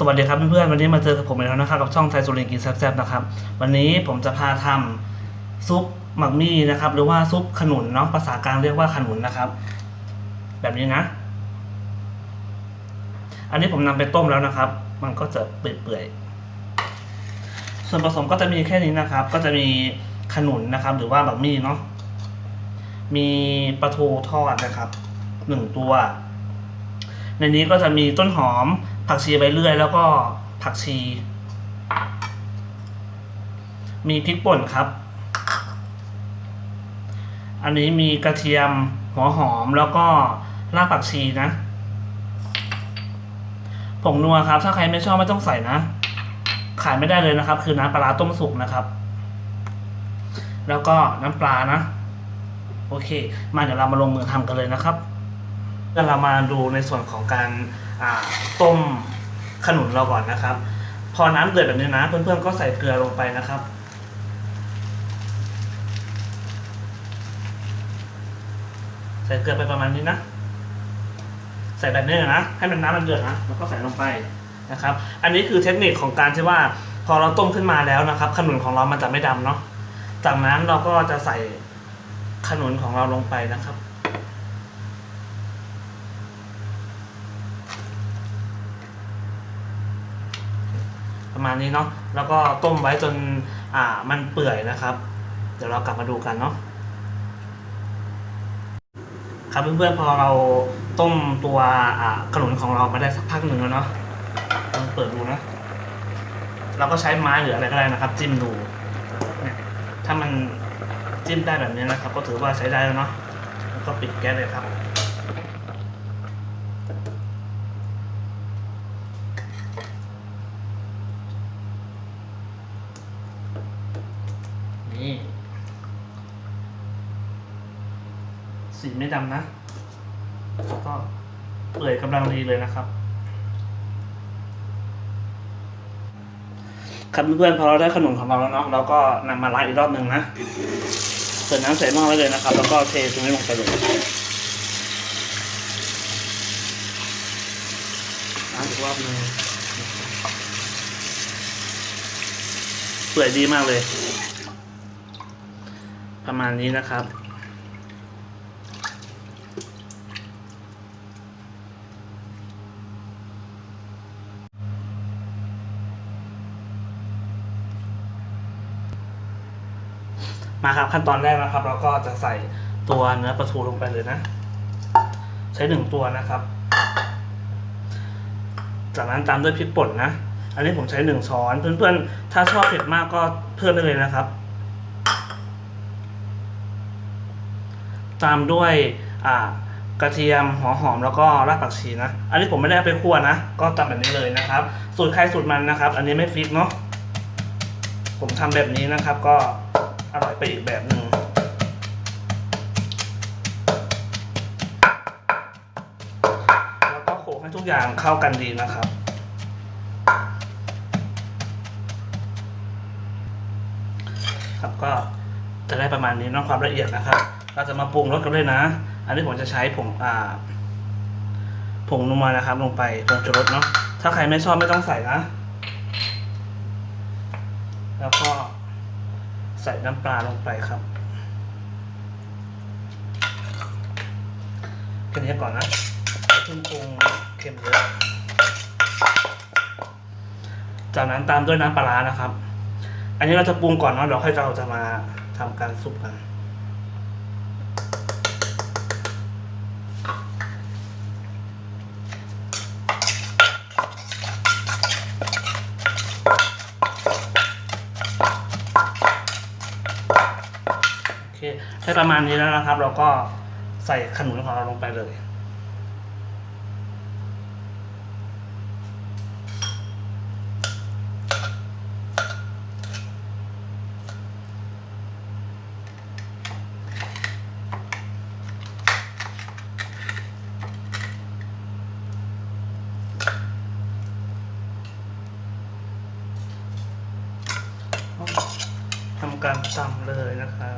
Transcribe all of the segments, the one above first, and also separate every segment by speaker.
Speaker 1: สวัสดีครับเพื่อนๆวันนี้มาเจอกับผมอีกแล้วนะครับกับช่องไทยสุรินทร์กินแซ่บๆนะครับ วันนี้ผมจะพาทำซุปหมักมี่นะครับ หรือว่าซุปขนุนเนาะภาษากลางเรียกว่าขนุนนะครับ แบบนี้นะ อันนี้ผมนำไปต้มแล้วนะครับ มันก็จะเปื่อยๆส่วนผสมก็จะมีแค่นี้นะครับ ก็จะมีขนุนนะครับ หรือว่าหมักมี่เนาะมีปลาทูทอดนะครับหนึ่งตัว ในนี้ก็จะมีต้นหอม ผักชีใบเลื่อย แล้วก็ผักชี มีพริกป่นครับ อันนี้มีกระเทียมหัวหอมแล้วก็รากผักชีนะผงนัวครับ ถ้าใครไม่ชอบไม่ต้องใส่นะ ขายไม่ได้เลยนะครับ คือน้ำปลาต้มสุกนะครับ แล้วก็น้ำปลานะ โอเค มาเดี๋ยวเรามาลงมือทำกันเลยนะครับ เดี๋ยวเรามาดูในส่วนของการต้มขนุนเราก่อนนะครับ พอน้ำเดือดแบบนี้นะเพื่อนๆก็ใส่เกลือลงไปนะครับใส่เกลือไปประมาณนี้นะ ใส่แบบนี้นะ ให้มันน้ำมันเดือดนะ แล้วก็ใส่ลงไปนะครับ อันนี้คือเทคนิคของการที่ว่าพอเราต้มขึ้นมาแล้วนะครับ ขนุนของเรามันจะไม่ดำเนาะ จากนั้นเราก็จะใส่ขนุนของเราลงไปนะครับ ประมาณนี้เนาะแล้วก็ต้มไว้จนอ่ามันเปื่อยนะครับ เดี๋ยวเรากลับมาดูกันเนาะครับเพื่อนๆพอเราต้มตัวอ่าขนุนของเรามาได้สักพักหนึ่งแล้วเนาะลองเปิดดูนะเราก็ใช้ไม้หรืออะไรก็ได้นะครับ จิ้มดูเนี่ยถ้ามันจิ้มได้แบบนี้นะครับ ก็ถือว่าใช้ได้แล้วเนาะแล้วก็ปิดแก๊สเลยครับ นี่สีไม่ดำนะแล้วก็เปื่อยกำลังดีเลยนะครับ ครับเพื่อนๆพอเราได้ขนมของเราแล้วเนาะเราก็นำมาล้างอีกรอบหนึ่งนะเสิร์ฟน้ำใส่หม้อไว้เลยนะครับ แล้วก็เทตรงนี้ลงไปเลยล้างอีกรอบหนึ่งเปื่อยดีมากเลย ประมาณนี้นะครับ มาครับขั้นตอนแรกนะครับ เราก็จะใส่ตัวเนื้อปลาทูลงไปเลยนะ ใช้หนึ่งตัวนะครับ จากนั้นตามด้วยพริกป่นนะ อันนี้ผมใช้หนึ่งช้อน เพื่อนๆ ถ้าชอบเผ็ดมากก็เพิ่มได้เลยนะครับ ตามด้วยอ่ากระเทียมหัวหอมแล้วก็รากผักชีนะ อันนี้ผมไม่ได้ไปคั่วนะ ก็ตำแบบนี้เลยนะครับ สูตรใครสูตรมันนะครับ อันนี้ไม่ฟิกเนาะ ผมทำแบบนี้นะครับ ก็อร่อยไปอีกแบบหนึ่งแล้วก็โขลกให้ทุกอย่างเข้ากันดีนะครับ ครับก็จะได้ประมาณนี้น้องความละเอียดนะครับ เราจะมาปรุงรสกันเลยนะ อันนี้ผมจะใช้ผงอ่าผงนัวนะครับ ลงไปผงชูรสเนาะถ้าใครไม่ชอบไม่ต้องใส่นะ แล้วก็ใส่น้ำปลาลงไปครับแค่นี้ก่อนนะอย่าเพิ่งปรุงเค็มเยอะจากนั้นตามด้วยน้ำปลาร้านะครับ อันนี้เราจะปรุงก่อนเนาะเดี๋ยวค่อยเราจะมาทำการซุปกัน โอเคได้ ประมาณนี้แล้วนะครับ เราก็ใส่ขนุนของเราลงไปเลย ทำการตำเลยนะครับ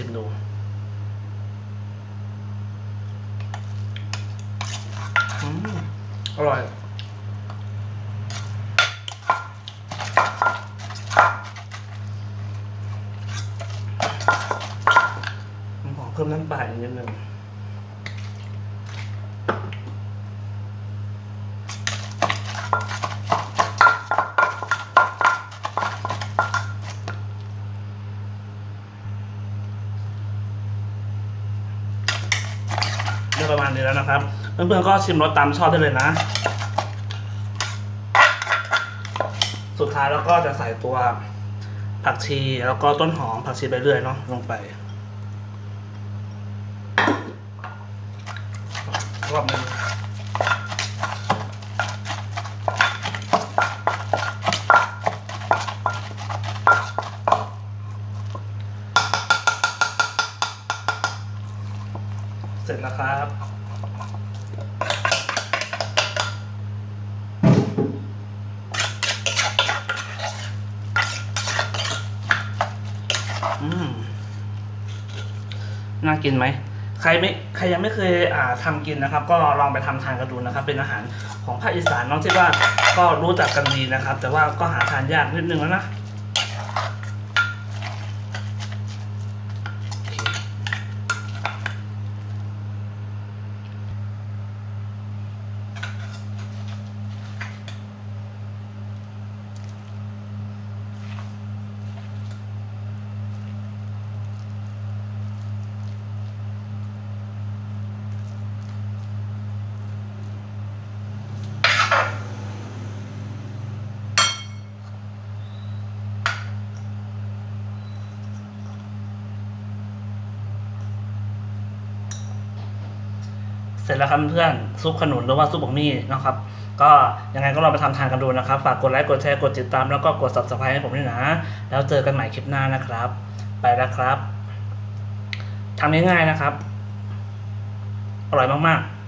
Speaker 1: ิมดูอร่อย ผมขอเพิ่มน้ำปลาอีกนิดนึง ได้ประมาณนี้แล้วนะครับ เพื่อนๆก็ชิมรสตามชอบได้เลยนะ สุดท้ายแล้วก็จะใส่ตัวผักชีแล้วก็ต้นหอมผักชีไปเรื่อยเนาะลงไปรอบนึง ร็จแล้วครับ อืม น่ากินไหม ใครไม่ใครยังไม่เคยอ่าทำกินนะครับ ก็ลองไปทำทานกันดูนะครับ เป็นอาหารของภาคอีสานน้องที่ว่าก็รู้จักกันดีนะครับ แต่ว่าก็หาทานยากนิดนึงแล้วนะ สร็จแล้วครับเพื่อนซุปขนุนหรือว่าซุปบะหมี่นะครับ ก็ยังไงก็ลองไปทำทานกันดูนะครับ ฝากกดไลค์กดแชร์กดติดตามแล้วก็กด subscribe ให้ผมด้วยนะ แล้วเจอกันใหม่คลิปหน้านะครับ ไปแล้วครับทำง่ายๆนะครับ อร่อยมากๆ